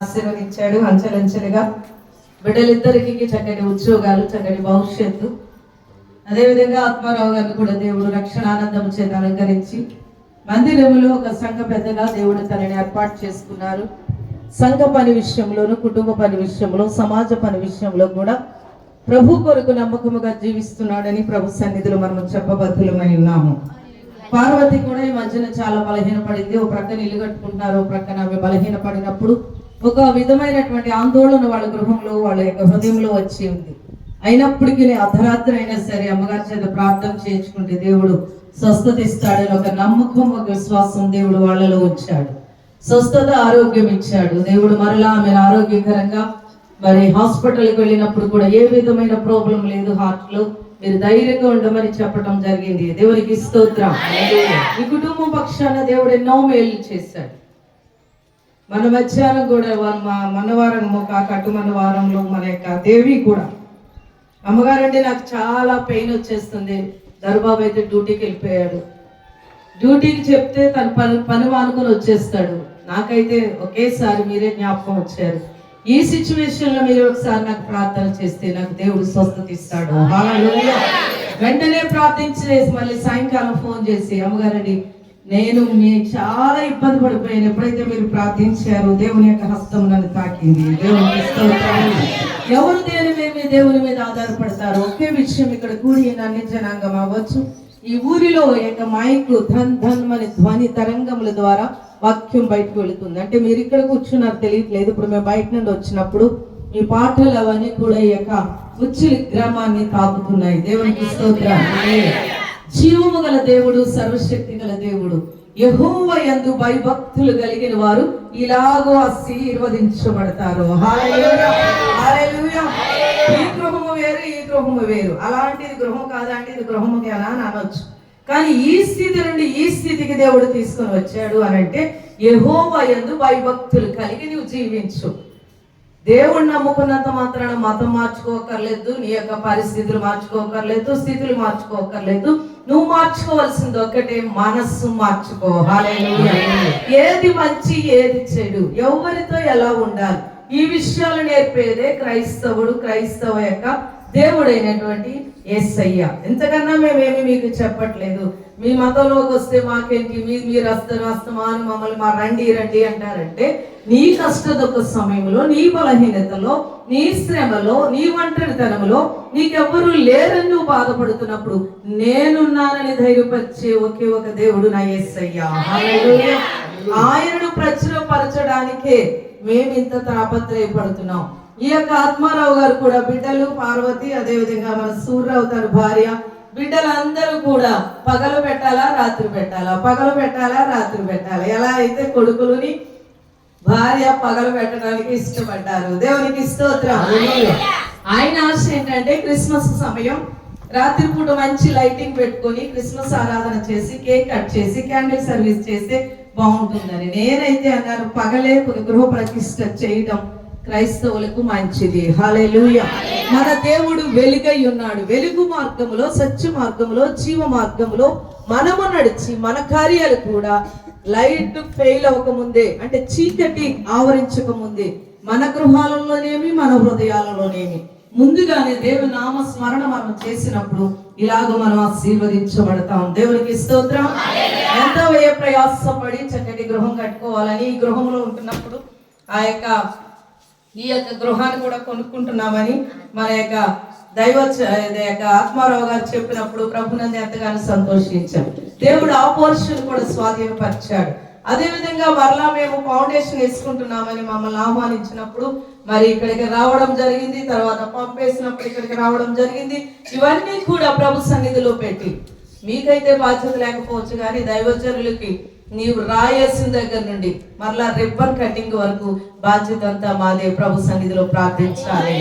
ఆశీర్వదించాడు అంచెలంచెలుగా. బిడ్డలిద్దరికి చక్కటి ఉద్యోగాలు చక్కటి భవిష్యత్తు. అదేవిధంగా ఆత్మారావు గారిని కూడా దేవుడు రక్షణ ఆనందం చేత అలంకరించి మందిరములో ఒక సంఘ పెద్దగా దేవుడు తనని ఏర్పాటు చేసుకున్నారు. సంఘ పని విషయంలోను కుటుంబ పని విషయంలో సమాజ పని విషయంలో కూడా ప్రభు కొరకు నమ్మకముగా జీవిస్తున్నాడని ప్రభు సన్నిధిలో మనం చెప్పబద్ధులమై ఉన్నాము. పార్వతి కూడా ఈ మధ్యన చాలా బలహీనపడింది. ఓ ప్రక్కన ఇల్లు కట్టుకుంటున్నారు ఓ ప్రక్కన ఆమె బలహీనపడినప్పుడు ఒక విధమైనటువంటి ఆందోళన వాళ్ళ గృహంలో వాళ్ళ యొక్క హృదయంలో వచ్చి ఉంది. అయినప్పటికీ అర్ధరాత్రి అయినా సరే అమ్మగారి చేత ప్రార్థన చేయించుకుంటే దేవుడు స్వస్థత ఇస్తాడని ఒక నమ్మకం ఒక విశ్వాసం దేవుడు వాళ్ళలో ఉంచాడు. స్వస్థత ఆరోగ్యం ఇచ్చాడు. దేవుడు మరలా ఆమె ఆరోగ్యకరంగా మరి హాస్పిటల్కి వెళ్ళినప్పుడు కూడా ఏ విధమైన ప్రాబ్లం లేదు హార్ట్లో మీరు ధైర్యంగా ఉండమని చెప్పడం జరిగింది. దేవునికి స్తోత్రం. ఈ కుటుంబం పక్షాన దేవుడు ఎన్నో మేలు చేశాడు. మన మధ్యాహ్నం కూడా మా మనవారం ఒక కట్టు మన వారంలో మన యొక్క దేవి కూడా. అమ్మగారంటే నాకు చాలా పెయిన్ వచ్చేస్తుంది. దర్బాబు అయితే డ్యూటీకి వెళ్ళిపోయాడు. డ్యూటీకి చెప్తే తన పని పని మానుకొని వచ్చేస్తాడు. నాకైతే ఒకేసారి మీరే జ్ఞాపకం వచ్చారు. ఈ సిచ్యువేషన్లో మీరు ఒకసారి నాకు ప్రార్థన చేస్తే నాకు దేవుడు స్వస్థత ఇస్తాడు. వెంటనే ప్రార్థించి మళ్ళీ సాయంకాలం ఫోన్ చేసి అమ్మగారండి నేను మీ చాలా ఇబ్బంది పడిపోయాను. ఎప్పుడైతే మీరు ప్రార్థించారు దేవుని యొక్క హస్తం నన్ను తాకింది. దేవుని ఎవరు దేని మేము దేవుని మీద ఆధారపడతారు? ఒకే విషయం ఇక్కడ కూడి అన్ని జనాంగం అవ్వచ్చు. ఈ ఊరిలో యొక్క మైక్ ధన్ ధన్ అనే ధ్వని తరంగముల ద్వారా వాక్యం బయటకు వెళుతుంది. అంటే మీరు ఇక్కడ కూర్చున్నారు తెలియట్లేదు. ఇప్పుడు మేము బయట నుండి వచ్చినప్పుడు ఈ పాటలు అవన్నీ కూడా ఈ యొక్క ఉచ్చిలి గ్రామాన్ని తాకుతున్నాయి. దేవునికి స్తోత్రం. జీవము గల దేవుడు సర్వశక్తి గల దేవుడు. యహోవ యందు భయభక్తులు కలిగిన వారు ఇలాగో ఆశీర్వదించబడతారు. ఈ గృహము వేరు ఈ గృహము వేరు. అలాంటిది గృహం కాదండి ఇది గృహము కదా అని అనొచ్చు. కానీ ఈ స్థితి నుండి ఈ స్థితికి దేవుడు తీసుకుని వచ్చాడు అని అంటే యహోవ యందు భయభక్తులు కలిగి నువ్వు జీవించు. దేవుణ్ణి నమ్ముకున్నంత మాత్రాన మతం మార్చుకోకర్లేదు నీ యొక్క పరిస్థితులు మార్చుకోకర్లేదు స్థితులు మార్చుకోకర్లేదు. నువ్వు మార్చుకోవాల్సింది ఒక్కటే మనస్సు మార్చుకో. హల్లెలూయా. ఏది మంచి ఏది చెడు. ఎవరితో ఎలా ఉండాలి? ఈ విషయాలు నేర్పేదే క్రైస్తవుడు క్రైస్తవ యొక్క దేవుడైనటువంటి యేసయ్య ఎంతకన్నా మేమేమి మీకు చెప్పట్లేదు. మీ మతంలోకి వస్తే మాకేంటి? మీరు వస్తారు వస్తామని మమ్మల్ని మా రండి రండి అంటారంటే నీ కష్టదొక్క సమయంలో నీ బలహీనతలో నీ శ్రమలో నీ ఒంటరితనంలో నీకెవ్వరూ లేరని నువ్వు బాధపడుతున్నప్పుడు నేనున్నానని ధైర్యపరిచే ఒకే ఒక దేవుడు నా హల్లెలూయా. ఆయనను ప్రచురపరచడానికే మేము ఇంత తాపత్రయపడుతున్నాం. ఈ యొక్క ఆత్మారావు గారు కూడా బిడ్డలు పార్వతి అదే విధంగా మన సూర్యరావు తన భార్య బిడ్డలందరూ కూడా పగలు పెట్టాలా రాత్రి పెట్టాలా? పగలు పెట్టాలా రాత్రి పెట్టాలా? ఎలా అయితే కొడుకులని భార్య పగలు పెట్టడానికి ఇష్టపడ్డారు. దేవునికి స్తోత్రం. ఆయన ఆశ ఏంటంటే క్రిస్మస్ సమయం రాత్రిపూట మంచి లైటింగ్ పెట్టుకొని క్రిస్మస్ ఆరాధన చేసి కేక్ కట్ చేసి క్యాండిల్ సర్వీస్ చేస్తే బాగుంటుందని. నేనైతే అన్నాను పగలే గృహ ప్రతిష్ట చేయడం క్రైస్తవులకు మంచిది. హల్లెలూయా. మన దేవుడు వెలుగై ఉన్నాడు. వెలుగు మార్గంలో సత్య మార్గంలో జీవ మార్గంలో మనము నడిచి మన కార్యాలు కూడా లైట్ ఫెయిల్ అవ్వకముందే అంటే చీకటి ఆవరించకముందే మన గృహాలలోనేమి మన హృదయాలలోనేమి ముందుగానే దేవుని నామ స్మరణ మనం చేసినప్పుడు ఇలాగ మనం ఆశీర్వదించబడతాం. దేవునికి స్తోత్రం. ఎంతో వ్యయ ప్రయాసపడి చక్కటి గృహం కట్టుకోవాలని ఈ గృహంలో ఉంటున్నప్పుడు ఆ యొక్క ఈ యొక్క గృహాన్ని కూడా కొనుక్కుంటున్నామని మన యొక్క దైవ యొక్క ఆత్మారావు గారు చెప్పినప్పుడు ప్రభునంది ఎంతగానో సంతోషించాం దేవుడు ఆ పోర్షన్ కూడా స్వాధీనపరిచాడు. అదేవిధంగా మరలా మేము ఫౌండేషన్ వేసుకుంటున్నామని మమ్మల్ని ఆహ్వానించినప్పుడు మరి ఇక్కడికి రావడం జరిగింది తర్వాత పంపేసినప్పుడు ఇక్కడికి రావడం జరిగింది. ఇవన్నీ కూడా ప్రభు సన్నిధిలో పెట్టి మీకైతే బాధ్యత లేకపోవచ్చు కానీ దైవజనులకి నీవు రాయేసిన దగ్గర నుండి మరలా రిబ్బన్ కటింగ్ వరకు బాధ్యత అంతా మాదే ప్రభు సన్నిధిలో ప్రార్థించాలి.